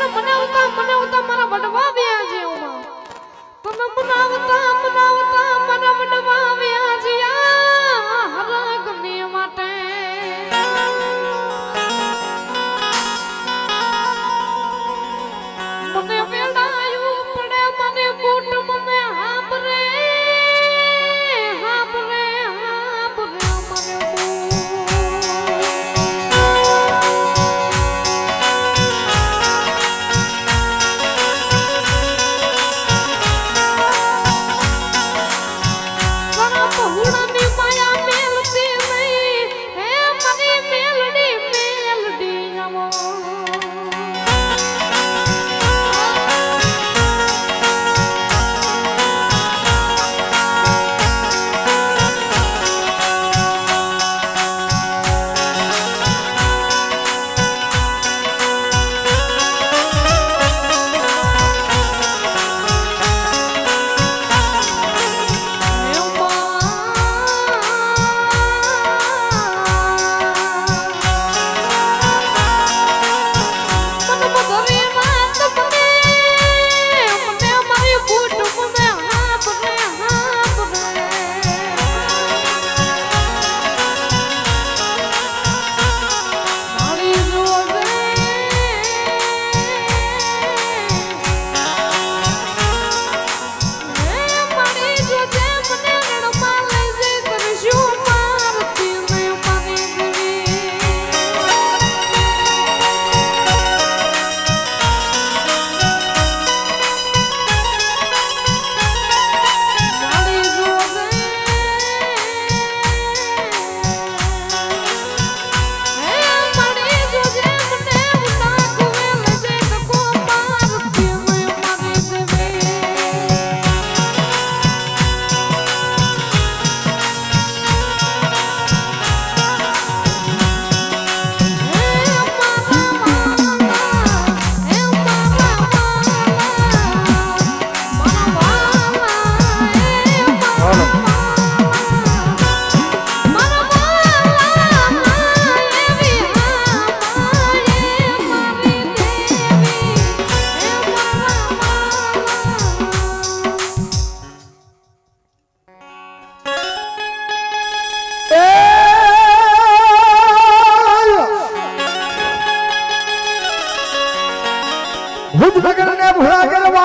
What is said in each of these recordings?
દેવી તને મને મનાવતા મારા વડવા વ્યા છે ઉમા મને મનાવતા મને મારા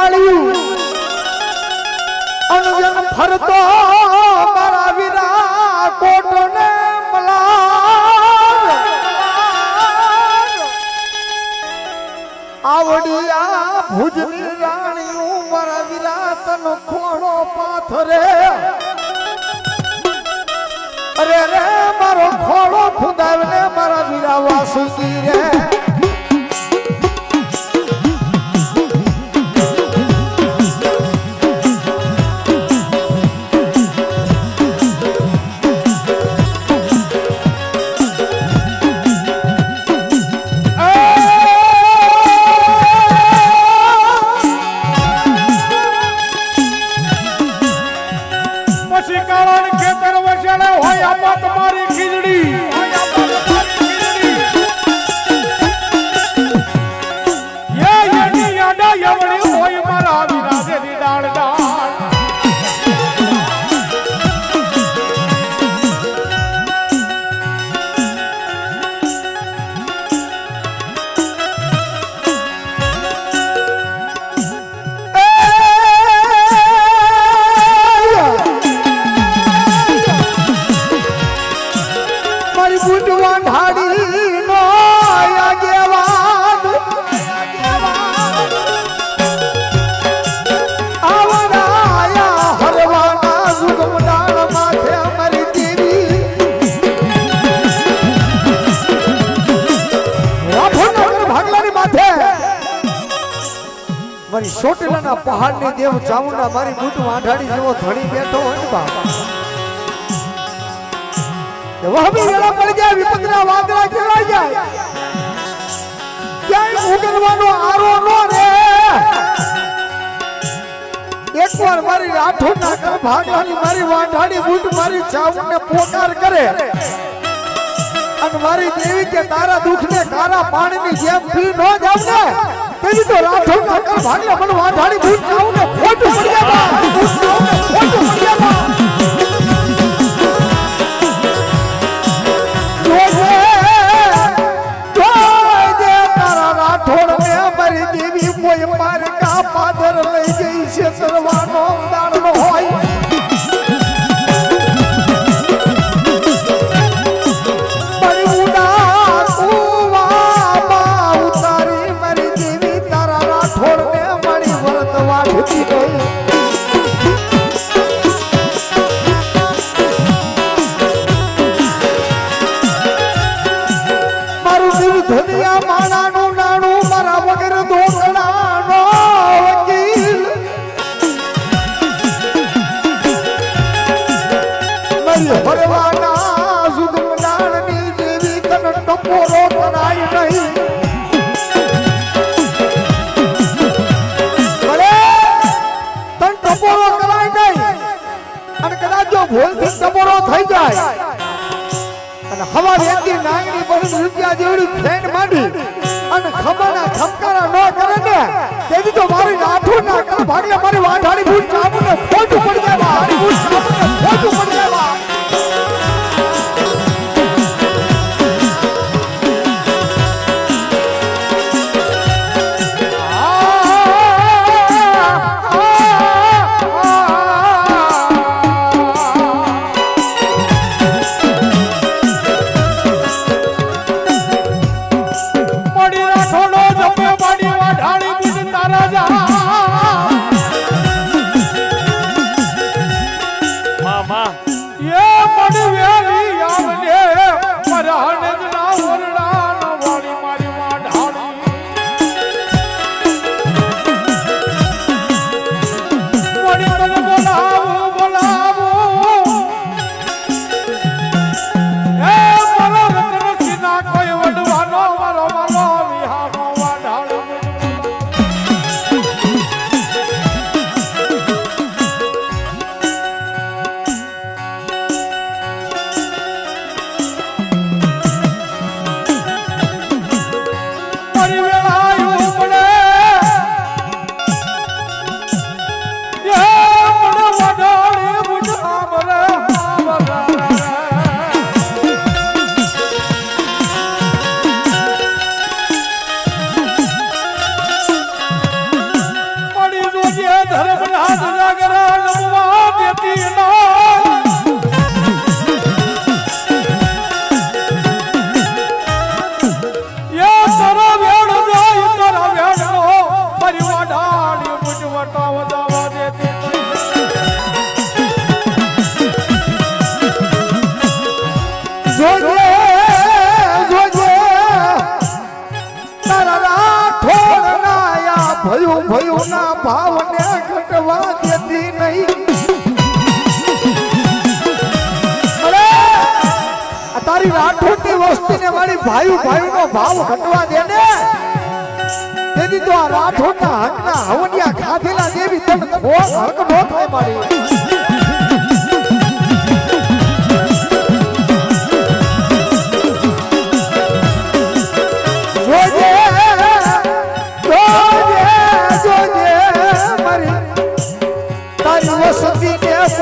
વાળ્યું અણજન ફરતો મારા વીરા કોટ ને મલાર આવડિયા ભુજની રાણીયું મારા વીરા તન ખોણો પાથરે. અરે રે, મારો ખોળો ખુદાવને મારા વિરા વાસુકી રે. બુટવા ઢાડી નો માથે અમારી દેવી. પહાડની દેવ ચામુંડા મારી બુટ વાંઢાડી જેવો ધણી બેઠો હોય બાપા. વહમી વેળા પડી જાય વિપતના વાદળા ચલાઈ જાય. ક્યાંય ઉગરવાનો આરો નો રે એકવાર મારી રાઠોડ ના ભાગવાની મારી વાઢાડી બૂટ, મારી ચાવડ પોકાર કરે. અને મારી દેવી કે તારા દુઃખ ને કારા પાણી જેમ પી ન જાવ ને તેવી તો રાઠોડ ના ભાગલે મને વાઢાડી બૂટ ચાવડ ખોટું પડી જાય ખોટું પડી જાય ઉતરવાનો દાડનો હોય. ધનિયા માણા સપોરો કરાય નહીં. અને કદાચ જો ભૂલથી સપોરો થઈ જાય, અને હવા રેતી નાંગની બહુ રૂપિયા જેવડી ફેન માંડી, અને ખબાના ખમકારા ન કરે ને, તેથી તો મારી આઠું ના ભાગલે મારી વાઢાડી ભૂલ ચાબુ ને ખોટું પડી જાય. હાડી ભૂલ ચાબુ ને ખોટું પડી भाई भाई नो भाव कटवा देने तेरी द्वारा छोटा हक ना हवनिया खाथेला देवी तन ओ हक बहुत है मारी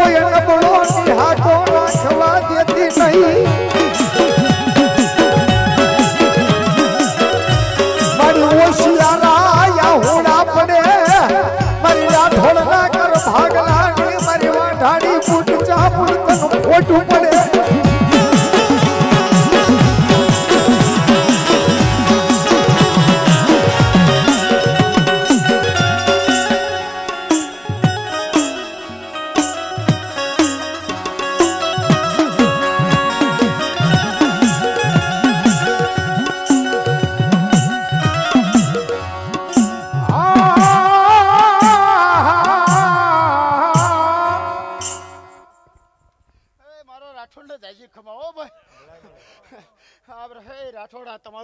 कोई अनबड़ो सिहा पुट चापुट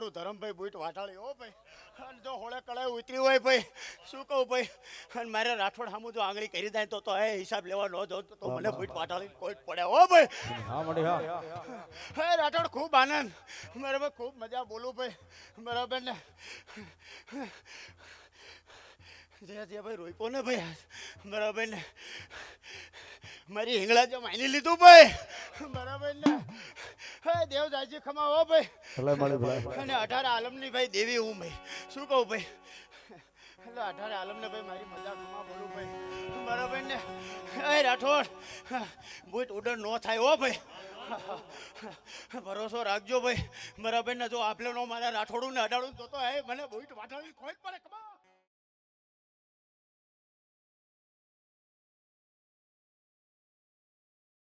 મારું ધરમભાઈ બુટ વાટાળી હો ભાઈ. અને જો હોળે કળાએ ઉતરી હોય ભાઈ શું કહું ભાઈ? અને મારે રાઠોડ સામું જો આંગળી કરી જાય તો તો એ હિસાબ લેવા ન જાઉં તો મને બુટ વાટાળી કોઈ પડે હો ભાઈ. હા મળી હા. હે રાઠોડ ખૂબ આનંદ. બરાબર ખૂબ મજા બોલું ભાઈ. બરાબર ને જયા જયા ભાઈ રોઈપો ને ભાઈ બરાબર ને મારી હિંગળા જો માની લીધું ભાઈ. બરાબર ને હે દેવ જાજી ખમા હો ભાઈ. ભલે મળે ભલે અને અઢાર આલમની ભાઈ દેવી હું ભાઈ. શું કહું ભાઈ? એટલે અઢાર આલમને ભાઈ મારી મજા ખમા બોલું ભાઈ. બરાબર ને? એ રાઠોડ બુટ ઉડર નો થાય હો ભાઈ. ભરોસો રાખજો ભાઈ. બરાબર ને? જો આપલે નો મારા રાઠોડું ને અડાડું તો તો હે મને બુટ વાટાવી કોઈ જ પડે. કમા